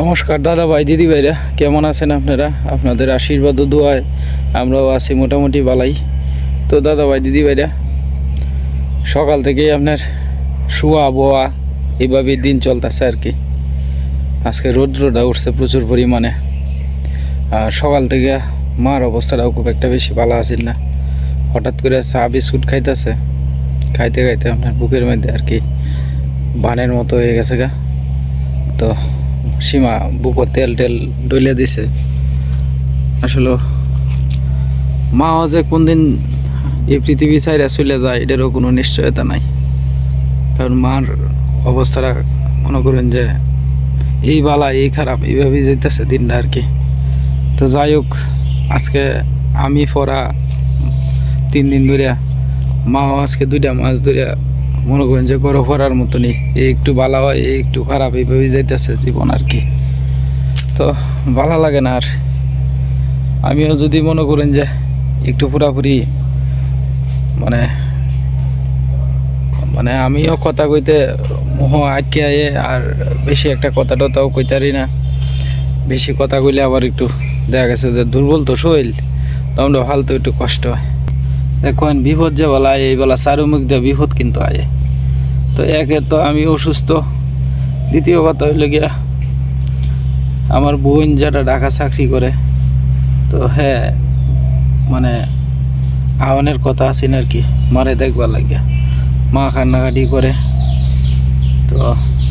নমস্কার দাদা ভাই, দিদি ভাইরা, কেমন আছেন আপনারা? আপনাদের আশীর্বাদ ও দোয়ায় আমরাও আছি মোটামুটি বালাই তো দাদা ভাই, দিদি ভাইরা, সকাল থেকেই আপনার শুয়া আবহাওয়া এইভাবেই দিন চলতেছে আর কি। আজকে রৌদ্রটা উঠছে প্রচুর পরিমাণে। আর সকাল থেকে মার অবস্থাটাও খুব একটা বেশি ভালো আছে না। হঠাৎ করে চা বিস্কুট খাইতেছে। খাইতে খাইতে আপনার বুকের মধ্যে আর কি বানের মতো হয়ে গেছে গা। তো সীমা বুকো তেল টেল ডলে দিছে। আসলে মাও যে কোনদিন এই পৃথিবী ছাইরা চলে যায়, এটারও কোনো নিশ্চয়তা নাই। কারণ মার অবস্থাটা মনে করেন যে এই বালা, এই খারাপ, এইভাবেই যেতেছে দিনটা আর কি। তো যাই হোক, আজকে আমি পড়া তিন দিন ধরে মাও আজকে দুইটা মাছ ধরে মনে করেন যে গরো পড়ার মতনই। এই একটু ভালো হয়, এই একটু খারাপ, এইভাবেই যাইতেছে জীবন আর কি। তো ভালো লাগে না আর। আমিও যদি মনে করেন যে একটু পুরাপুরি মানে মানে আমিও কথা কইতে মোহ আটকে আয়ে আর বেশি একটা কথা টথাও কইতারি না। বেশি কথা কইলে আবার একটু দেখা গেছে যে দুর্বল তো শরীর, তখন হালতো একটু কষ্ট হয়। দেখেন, বিপদ যে বলা এই বলা চারুমুখ দিয়ে বিপদ কিন্তু আয়ে। তো একে তো আমি অসুস্থ। দ্বিতীয় কথা হইল গিয়া, আমার বোন যেটা ঢাকা চাকরি করে, তো হ্যাঁ মানে আহ্বানের কথা আছেন আর কি মারে দেখবার লাগিয়া। মা কান্নাকাটি করে। তো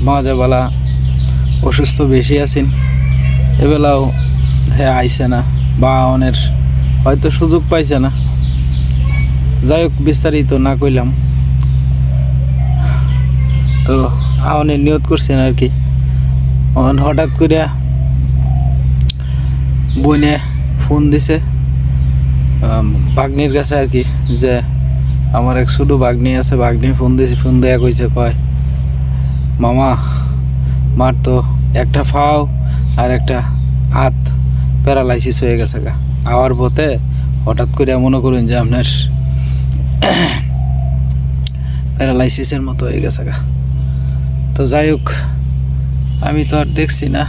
মা যে বেলা অসুস্থ বেশি আছেন, এবেলাও হ্যাঁ আইসে না, বা আহ্বানের হয়তো সুযোগ পাইছে না। যাই হোক, বিস্তারিত না কইলাম। তো আহ্বানের নিয়ত করছেন আর কি। হঠাৎ করিয়া বইনে ফোন দিছে বাগনির কাছে আর কি, যে আমার এক শুধু বাগনি আছে বাগনি ফোন দিয়েছে ফোন দেয়া কইছে, কয়, মামা, মার তো একটা ফাও আর একটা হাত প্যারালাইসিস হয়ে গেছে গা। আওয়ার পথে হঠাৎ করে মনে করুন যে আপনার প্যারালাইসিসের মতো হয়ে গেছে গা। তো যাই হোক, আমি তো আর দেখছি না।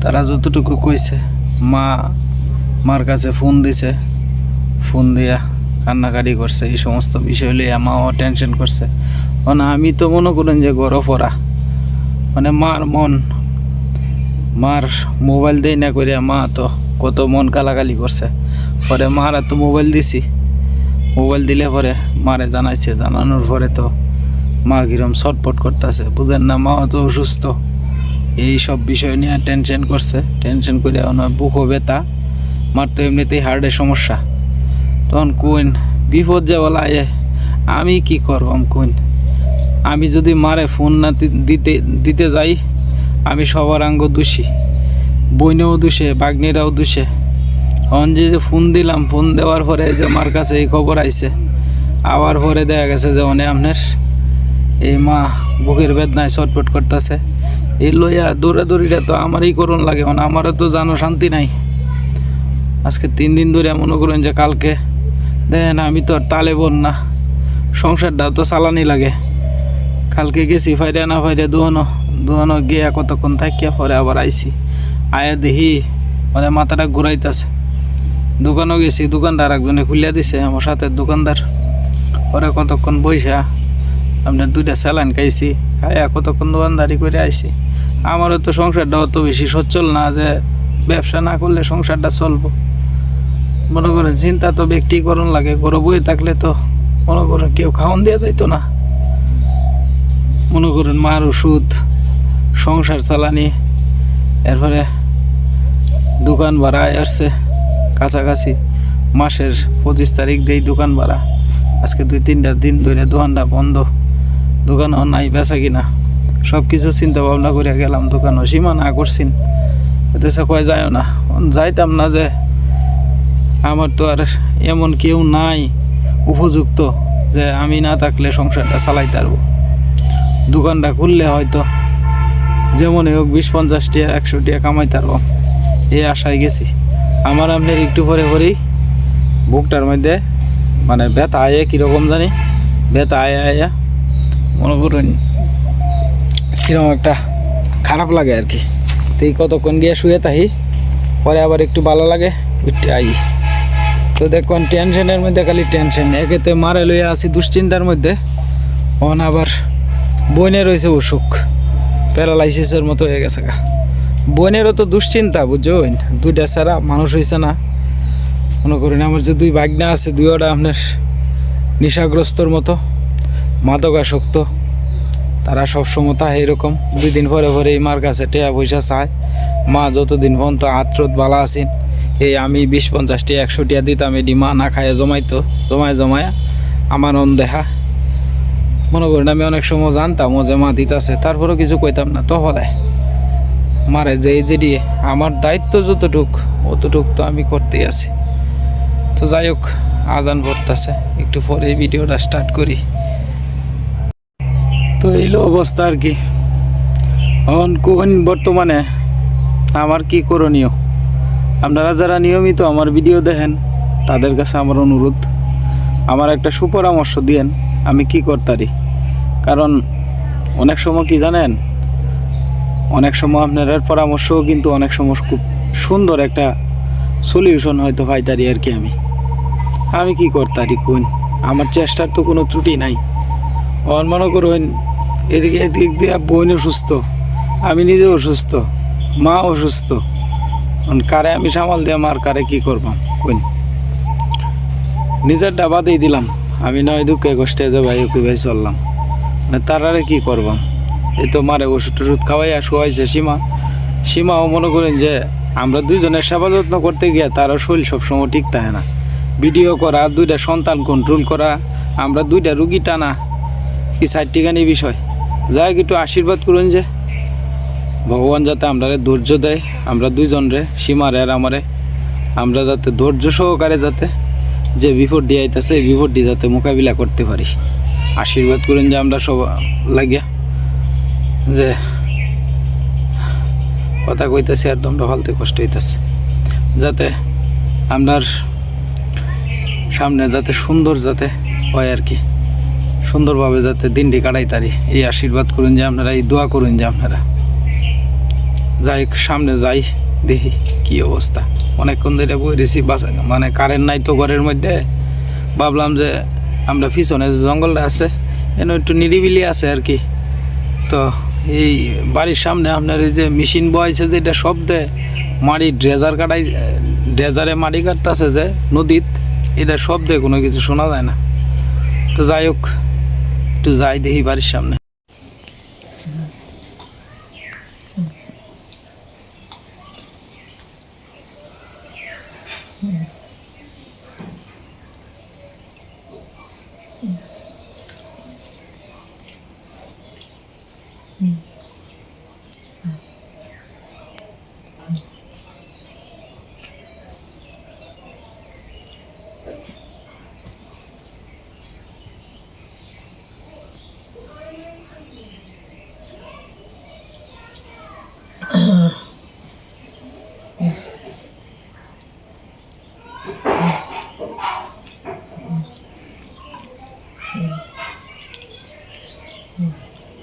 তারা যতটুকু কইছে, মা, মার কাছে ফোন দিছে। ফোন দিয়া কান্নাকাটি করছে, এই সমস্ত বিষয় নিয়ে মাও টেনশন করছে। মানে আমি তো মনে করেন যে পড়া মানে মার মন, মার মোবাইল দেই না করে মা তো কত মন কালাকালি করছে। পরে মার তো মোবাইল দিছি। মোবাইল দিলে পরে মারে জানাইছে, জানানোর পরে তো মা কিরম ছটপট করতেছে, বুঝেন না, মা তো অসুস্থ। এই সব বিষয় নিয়ে টেনশন করছে টেনশন করে ওনার বুকও ব্যথা, মার তো এমনিতেই হার্টের সমস্যা। তখন কোন বিপদ যে বলা এ, আমি কি করবাম কোন আমি যদি মারে ফোন না দিতে দিতে যাই, আমি সবার আঙ্গ দোষী। বইনেও দোষে বাগ্নিরাও দোষে। অন যে ফোন দিলাম, ফোন দেওয়ার পরে যে আমার কাছে এই খবর আইছে। আবার পরে দেখা গেছে যে অনে আপনার এই মা বুকের বেদনায় ছটপট করতেছে। এই লইয়া দৌড়াদৌড়িটা তো আমারই করুন লাগে মানে আমারও তো জানো শান্তি নাই। আজকে তিন দিন ধরে মনে করেন যে কালকে দেখেন আমি তো আর তালে বোন না সংসারটা তো চালানি লাগে। কালকে গেছি, ফাইরে না ফাইরে দোহানো দোহানো গিয়া কতক্ষণ থাকিয়া পরে আবার আইছি। আয়া দেখি মানে মাথাটা ঘুরাইতেছে। দোকানও গেছি, দোকানদার একজনে খুলিয়া দিছে আমার সাথে দোকানদার। পরে কতক্ষণ বইসা আপনার দুইটা স্যালাইন খাইছি, খাইয়া কতক্ষণ দোকানদারি করে আইছি। আমারও তো সংসারটা অত বেশি সচ্ছল না যে ব্যবসা না করলে সংসারটা চলবো। মনে করেন চিন্তা তো ব্যক্তিকরণ লাগে গরু বই থাকলে তো মনে করেন কেউ খাওয়ান দেওয়া যাইতো না। মনে করেন মার ওষুধ, সংসার চালানি, এরপরে দোকান ভাড়া আসছে। কাছাকাছি। মাসের পঁচিশ তারিখ দেই দোকান ভাড়া। আজকে দুই তিনটা দিন ধরে দোকানটা বন্ধ। দোকানও নাই, বেচা কিনা। সব কিছু চিন্তা ভাবনা করে গেলাম, দোকানও সীমা করছিন। এতে সে কয় যায় না। যাইতাম না যে, আমার তো আর এমন কেউ নাই উপযুক্ত যে আমি না থাকলে সংসারটা চালাইতে পারব। দোকানটা খুললে হয়তো যেমনই হোক বিশ পঞ্চাশ টাকা একশো টাকা কামাইতে পারব। এই আশায় গেছি। আমার আপনার একটু পরে পরেই বুকটার মধ্যে মানে ব্যথা আয়ে কীরকম জানি? ব্যথা আয়া আয়া মনে করুন, কীরকম একটা খারাপ লাগে আর কি। তো এই কতক্ষণ গিয়ে শুয়ে থাকি, পরে আবার একটু ভালো লাগে উঠতে আই। তো দেখুন, টেনশনের মধ্যে খালি টেনশন। একেতে মারে লইয়া আছি দুশ্চিন্তার মধ্যে। অন আবার বইনে রয়েছে অসুখ। প্যারালাইসিসের মতো হয়ে গেছে গা। বোনেরও তো দুশ্চিন্তা, বুঝছ? দুইটা ছাড়া মানুষ হয়েছে না। মনে করেন আমার যে দুই ভাগনা আছে দুইটা আপনার নেশাগ্রস্তর মতো, মাদকাসক্ত। তারা সবসময় তা এরকম। দুই দিন পরে পরে এই মার কাছে টেয়া পয়সা চায়। মা যতদিন পর্যন্ত আত্রত বালা আছেন, এই আমি বিশ পঞ্চাশটি একশো টিয়া দিতাম এটি মা না খায় জমাইতো, জমায় জমায় আমার অন দেখা মনে করেন আমি অনেক সময় জানতাম ও যে মা দিতাছে, তারপরেও কিছু কইতাম না তো হলে মারে যে এই যে দিয়ে আমার দায়িত্ব যতটুক, অতটুক তো আমি করতেই আছি। তো যাই হোক, আজান পড়তেছে, একটু পরে ভিডিওটা স্টার্ট করি। তো এইলো অবস্থা আর কি। এখন কোন বর্তমানে আমার কি করণীয়? আপনারা যারা নিয়মিত আমার ভিডিও দেখেন, তাদের কাছে আমার অনুরোধ, আমার একটা সুপরামর্শ দিয়েন, আমি কি করতারি? কারণ অনেক সময় কি জানেন অনেক সময় আপনার পরামর্শও কিন্তু অনেক সময় খুব সুন্দর একটা সলিউশন হয়তো পাইতারি আর কি আমি। আমি কি করতারি কোন আমার চেষ্টার তো কোনো ত্রুটি নাই। অন মনে করুন, এদিকে এদিক দিয়ে বোন অসুস্থ, আমি নিজে অসুস্থ, মা অসুস্থ। কারে আমি সামাল দিয়ে মার, কারে কি করবাম কোন নিজের ডাবাতেই দিলাম। আমি নয় দুঃখে কষ্টে যে ভাই ওকে ভাই চললাম। মানে তারারে কি করবাম এই তো মারে ওষুধ টষুধ খাওয়াইয়া শোয়াইছে সীমা। সীমাও মনে করেন যে আমরা দুইজনের সেবা যত্ন করতে গিয়ে তারও শরীর সবসময় ঠিক থাকে না। ভিডিও করা, দুইটা সন্তান কন্ট্রোল করা, আমরা দুইটা রুগী টানা, কি চারটিখানি বিষয়। যাই একটু আশীর্বাদ করুন যে ভগবান যাতে আমরা ধৈর্য দেয়, আমরা দুইজনরে, সীমারে আর আমারে, আমরা যাতে ধৈর্য সহকারে যাতে যে বিপদটি আইতেছে, এই বিপদটি যাতে মোকাবিলা করতে পারি। আশীর্বাদ করুন যে আমরা সব লাগিয়া। যে কথা কইতেছে আর দমটা ফালতে কষ্ট হইতেছে। যাতে আমরার সামনে যাতে সুন্দর যাতে হয় আর কি। সুন্দরভাবে যাতে দিনটি কাটাই তারি। এই আশীর্বাদ করুন যে আপনারা, এই দোয়া করুন যে আপনারা। যাই সামনে যাই, দেখি কি অবস্থা। অনেকক্ষণ ধরে বই রেছি বাসা মানে কারেন্ট নাই তো ঘরের মধ্যে। ভাবলাম যে আমরা পিছনে জঙ্গলটা আছে, এনে একটু নিরিবিলি আছে আর কি। তো এই বাড়ির সামনে আপনার এই যে মেশিন বয়েছে যেটা শব্দে মাড়ি ড্রেজার কাটাই, ড্রেজারে মাড়ি কাটতেছে যে নদীত, এটা শব্দে কোনো কিছু শোনা যায় না। তো যাই হোক, একটু যাই দেখি বাড়ির সামনে।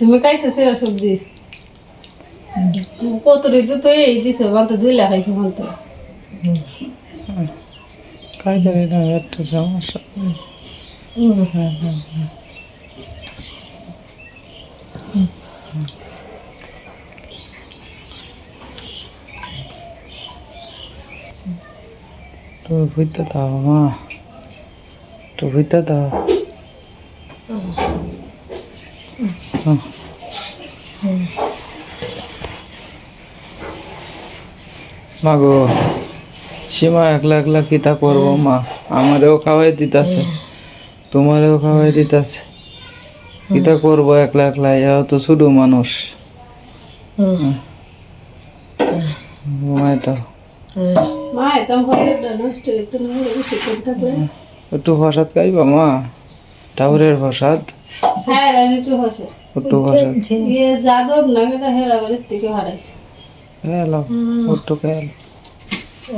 তুমি খাইছো সেরা সবজি কত ঋতু তো এই দিছে বলতো দুই লাখ খাইছো বলতো কায়দারি না একটু সমস্যা তো বুঝতে দাও মা। তো বুঝতে দাও মা গো সীমা একলা একলা কিতা করব মা? আমারেও খাওয়াই দিতাছে। তোমারেও খাওয়াই দিতাছে। কিতা করব একলা একলা এও তো শুধু মানুষ। ঘুমাই তো। একটু প্রসাদ খাইবা মা? ঠাকুরের প্রসাদ হ্যাঁ একটু হসে প্রসাদ ইয়ে যাদব না থেকে হারাইছে। খেয়ালো একটু খেয়াল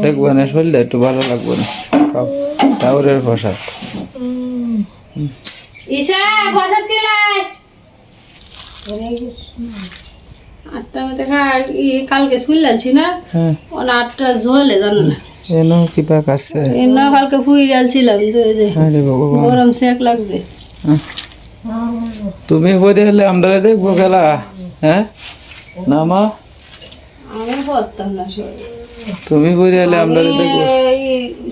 দেখবে না শরীরটা একটু ভালো লাগবে না। খাও প্রসাদ ঈশা ফসল কিলাই আটটা মধ্যে কালকে স্কুল যাচ্ছি না? হ্যাঁ। ওনা আটটা ঝোলে জানো না? এনো কিবা কাটছে এই না কালকে ফুই যাচ্ছিলাম তো এই যে আরে ভগবান। গরম সেক লাগছে। তুমি বলে হলে আমরা দেখব খেলা। হ্যাঁ? না মা আমি পড়তাম না তুমি বলে হলে আমরা দেখব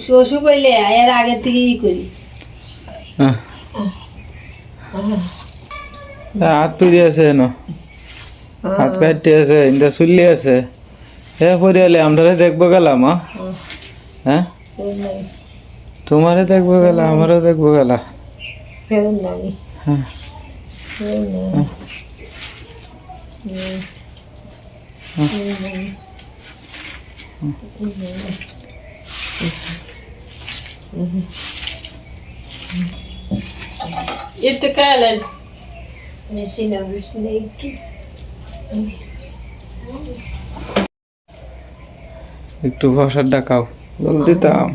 শশু কইলে এর আগে থেকে ই করি হ্যাঁ। হাত পিড়ি আছে এনো হাত কাটতে আছে ইন্দা চুল্লি আছে। হে পরিয়ালে আমরা দেখব গেলাম হ্যাঁ? তোমারে দেখব গেলা আমারও দেখব গেলা। হ্যাঁ। একটু কালেন একটু ভরসার ডাকাও জল দিতাম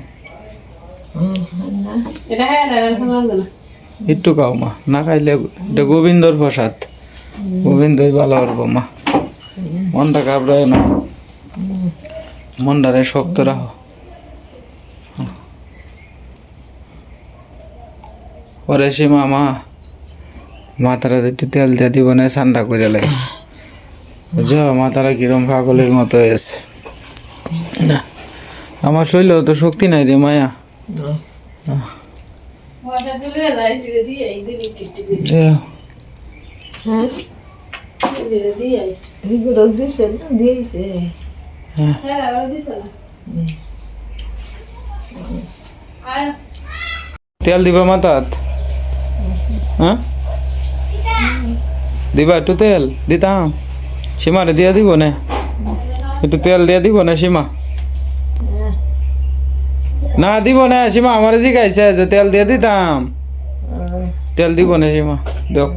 একটু খাও মা না খাইলে এটা গোবিন্দর প্রসাদ গোবিন্দই ভালো করব মা মনটা কাবড়ায় না। মনটারে শক্ত রাখো। পরে সীমা মা মাথাটা একটু তেল দিয়ে দিব না ঠান্ডা করে লাগে বুঝছ? মাথাটা কিরম পাগলের মতো হয়েছে। না আমার শরীরেও তো শক্তি নাই রে মায়া। দিয়ে হ্যাঁ। হ্যাঁ ওরা দিছে না। আয় তেল দিবা মাথাত হ্যাঁ? দিবা একটু তেল? দিতাম। সীমারে দিয়ে দিব না? একটু তেল দিয়ে দিব না সীমা? না দিব না সীমা আমার জিগাইছে যে তেল দিয়ে দিতাম। তেল দিব না সীমা দেখ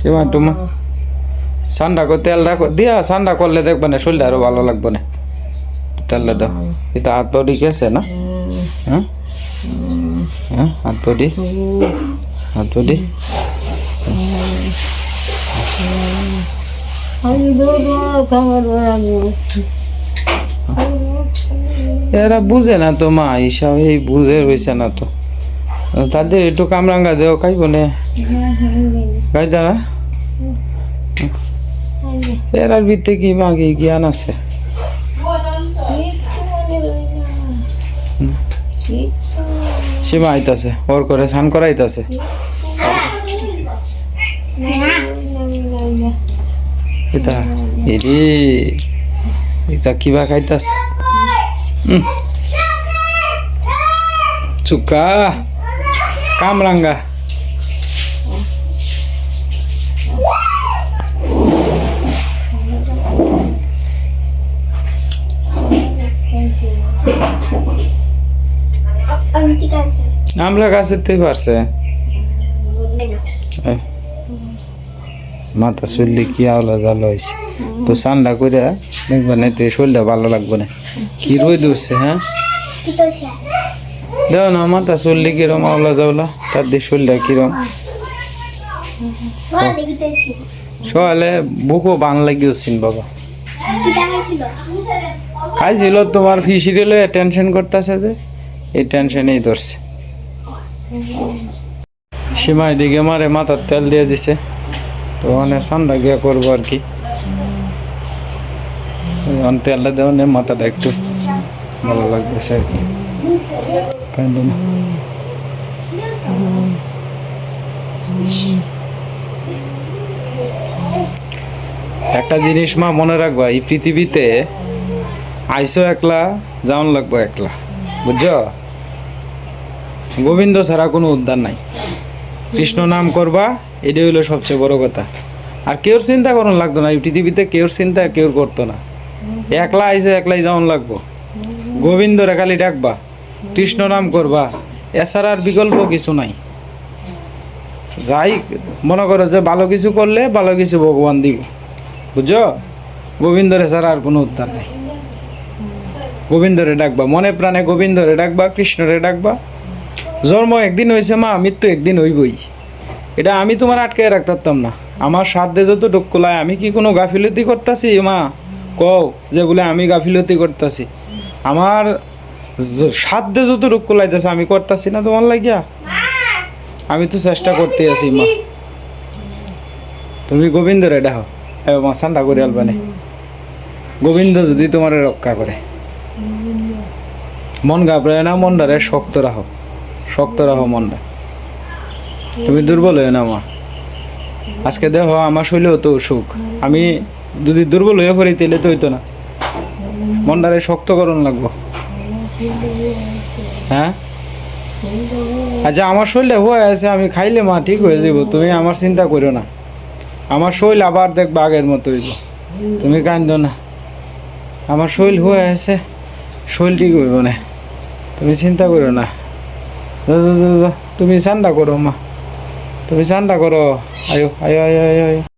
সীমা তোমা ঠান্ডা করে তেল রাখো দিয়া ঠান্ডা করলে দেখবে না শরীরটা আরও ভালো লাগবে না। তেলটা দাও। এটা হাত বডি গেছে না? হ্যাঁ? হ্যাঁ হাত বডি? হাত বডি? এরা বুঝে না তো মা হিসাব এই বুঝে রয়েছে না তো। তাদের একটু কামরাঙ্গা দেও খাইব না? খাইতা না এরার ভিতরে কি মা কি জ্ঞান আছে? সীমা আইতাছে, ওর করে স্নান করাইতাছে। এটা, এরে, এটা কিবা খাইতাছে। চুকা কামরাঙ্গা। আমরা গাছের পারছে। মাথা চুললে কি আওলা জালো হয়েছে তো ঠান্ডা করে দেখবে না তো শরীরটা ভালো লাগবে না। কি রোদ উঠছে হ্যাঁ? দেও না, মাথা চুললে কিরম আওলা জাওলা, তার দিয়ে শরীরটা কিরম। সকালে বুকও বান লাগিয়েছিল বাবা। খাইছিল তোমার ফিসিরিলে টেনশন করতেছে যে, এই টেনশনেই ধরছে। সীমায় দিকে মারে, মাথার তেল দিয়ে দিছে। তো অনেক ঠান্ডা গিয়া করব আর কি। তেলটা দেওয়া নেই, মাথাটা একটু ভালো লাগতেছে আর কি। একটা জিনিস মা মনে রাখবা, এই পৃথিবীতে আইসো একলা, যাওন লাগবো একলা। বুঝছ? গোবিন্দ ছাড়া কোনো উদ্ধার নাই। কৃষ্ণ নাম করবা, এটাই হলো সবচেয়ে বড় কথা। আর কেউর চিন্তা করুন লাগতো না, এই পৃথিবীতে কেউর চিন্তা কেউ করতো না। একলা আইসো, একলাই যাওন লাগবো। গোবিন্দরে খালি ডাকবা, কৃষ্ণ নাম করবা, এছাড়া আর বিকল্প কিছু নাই। যাই, মনে করো যে ভালো কিছু করলে ভালো কিছু ভগবান দিব। বুঝছ? গোবিন্দরে ছাড়া আর কোনো উদ্ধার নাই। গোবিন্দরে ডাকবা, মনে প্রাণে গোবিন্দরে ডাকবা, কৃষ্ণরে ডাকবা। জন্ম একদিন হয়েছে মা, মৃত্যু একদিন হইবই। এটা আমি তোমার আটকে রাখতাম না। আমার সাধ্যে যত ডুকুলায় আমি কি কোনো গাফিলতি করতেছি, মা? কও যে বলে আমি গাফিলতি করতেছি। আমার সাধ্যে যত ডুকুলাইতেছে আমি করতেছি না তোমার লাগিয়া? আমি তো চেষ্টা করতে আছি, মা। তুমি গোবিন্দ রে ডাহ মা ঠান্ডা করে আলবানে। গোবিন্দ যদি তোমার রক্ষা করে। মন ঘাবড়ায় না, মনটারে শক্ত রাখো। শক্ত রাখো মনটা। তুমি দুর্বল হয়ে না মা আজকে দেখো আমার শরীরেও তো সুখ। আমি যদি দুর্বল হয়ে পড়ি তাহলে তো হইতো না। মনটারে শক্ত করণ লাগবো। হ্যাঁ? আচ্ছা আমার শরীরে হয়ে আছে, আমি খাইলে মা ঠিক হয়ে যাব তুমি আমার চিন্তা করো না। আমার শরীর আবার দেখবে আগের মতো হইব। তুমি কান্দো না। আমার শরীর হয়ে আছে, শরীর ঠিক হইব না। তুমি চিন্তা করো না। তুমি ঠান্ডা করো মা। তুমি ঠান্ডা করো। আয়ো আয়ো আয়ো আয়ো আয়ো।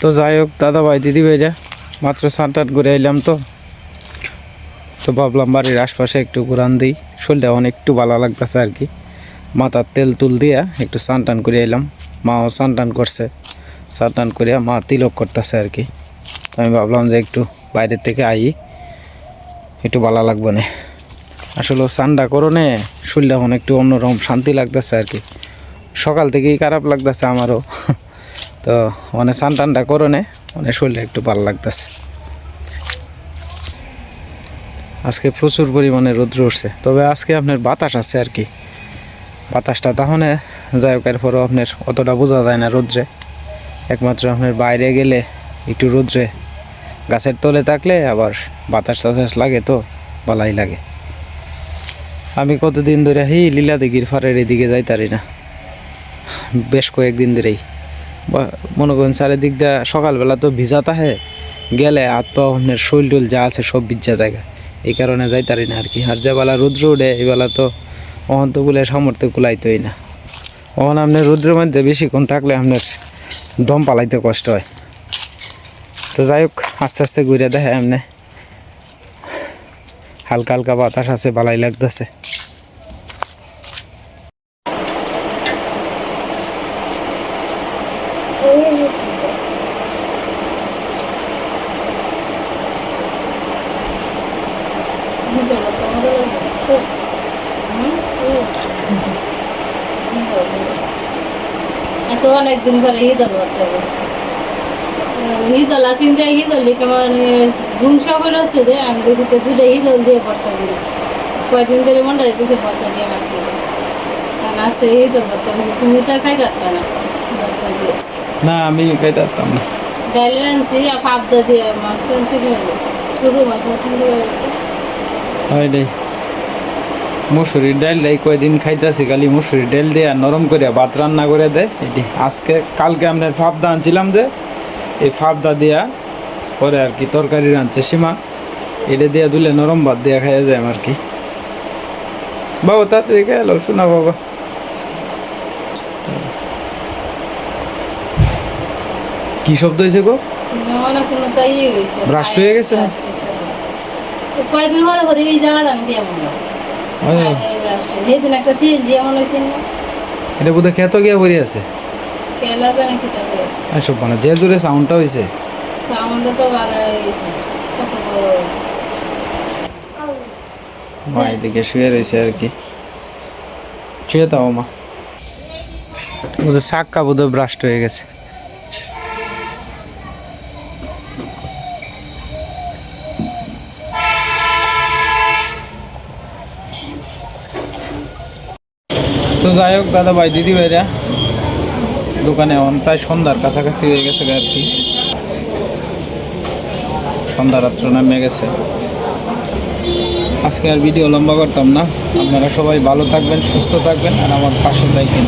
তো যাই হোক দাদা ভাই দিদি ভাইরা মাত্র সাত আট ঘুরে এলাম তো। তো ভাবলাম বাড়ির আশপাশে একটু ঘুরান দিই, শরীরটা অনেক একটু ভালো লাগতেছে আর কি। মাথার তেল তুল দিয়া একটু স্নান টান করে এলাম। মাও স্নান টান করছে স্নান টান করিয়া মা তিলক করতেছে আর কি। আমি ভাবলাম যে একটু বাইরের থেকে আই, একটু ভালো লাগবে না। আসলে স্নানটা করো নে, শরীরটা অনেক একটু অন্যরকম শান্তি লাগতেছে আর কি। সকাল থেকেই খারাপ লাগতেছে আমারও। তো মানে স্নান টানটা করো নে মানে শরীরটা একটু ভালো লাগতেছে। আজকে প্রচুর পরিমাণে রৌদ্র উঠছে, তবে আজকে আপনার বাতাস আছে আর কি। বাতাসটা তাহলে যাই হোক, এরপরও আপনার অতটা বোঝা যায় না রৌদ্রে। একমাত্র আপনার বাইরে গেলে একটু রৌদ্রে গাছের তলে থাকলে আবার বাতাস টাতাস লাগে তো, ভালাই লাগে। আমি কতদিন ধরে হি লীলা দিঘির ফারের এদিকে যাইতারি না, বেশ কয়েকদিন ধরেই। মনে করেন চারিদিক দিয়ে সকালবেলা তো ভিজা তাহে গেলে হাত পা শৈল টুল যা আছে সব ভিজা জায়গা এই কারণে যাইতারি না আর কি আর যে বেলা রুদ্র উঠে এই বেলা তো অহন তো গুলে সামর্থ্য কুলাইতোই না। অহন আপনার রুদ্রের মধ্যে বেশিক্ষণ থাকলে আপনার দম পালাইতে কষ্ট হয়। তো যাই হোক, আস্তে আস্তে ঘুরে দেখে এমনি হালকা হালকা বাতাস আছে ভালাই লাগতেছে। আচ্ছা অনেকদিন পরে ঈদল করতে বসছে ঈদল আসিন যায় ঈদল কেমন ঘুম সবার আছে যে আমি গেছি তো দুটো ঈদল দিয়ে ভর্তা করি কয়দিন ধরে মনটা দিতেছে ভর্তা দিয়ে মাখতে কারণ আসছে ঈদল ভর্তা করছে তুমি তো খাই পারতা না না আমি খাইতে পারতাম না। ডাল রাঁধছি আর পাবদা দিয়ে মাছ রাঁধছি শুরু মাছ হয় রে মুসুরির ডাল এই কয়দিন খাইতেছি খালি মুসুরির ডাল দিয়ে আর নরম করে ভাত রান্না করে দেয় এটি আজকে কালকে আপনার ফাফদা আনছিলাম যে এই ফাফদা দিয়া পরে আর কি তরকারি রাঁধছে। সীমা এটা দিয়ে দুলে নরম ভাত দিয়ে খাইয়া যায় আর কি? বাবা তাড়াতাড়ি এলো শোনা বাবা। কি শব্দ হয়েছে গো? Blast হয়ে গেছে? হয়েছে। হলে পরে এই জায়গাটা আমি দিয়ে ওই, সেদিন একটা সিএনজি এমন হয়েছে এটা বোধহয় খেত গিয়া পড়ে আছে। কেলা জানে মানে যে জোরে সাউন্ডটা হয়েছে সাউন্ডটা তো ভালো কত বড় হয়েছে। মা শুয়ে রয়েছে আর কি। শুয়ে মা। চাক্কা বোধহয় ব্রাস্ট হয়ে গেছে। যাই হোক দাদা ভাই দিদি ভাইরা, দোকানে এমন প্রায় সন্ধ্যার কাছাকাছি হয়ে গেছে আর কি। সন্ধ্যা রাত্র নামে গেছে। আজকে আর ভিডিও লম্বা করতাম না। আপনারা সবাই ভালো থাকবেন, সুস্থ থাকবেন, আর আমার পাশে থাকবেন।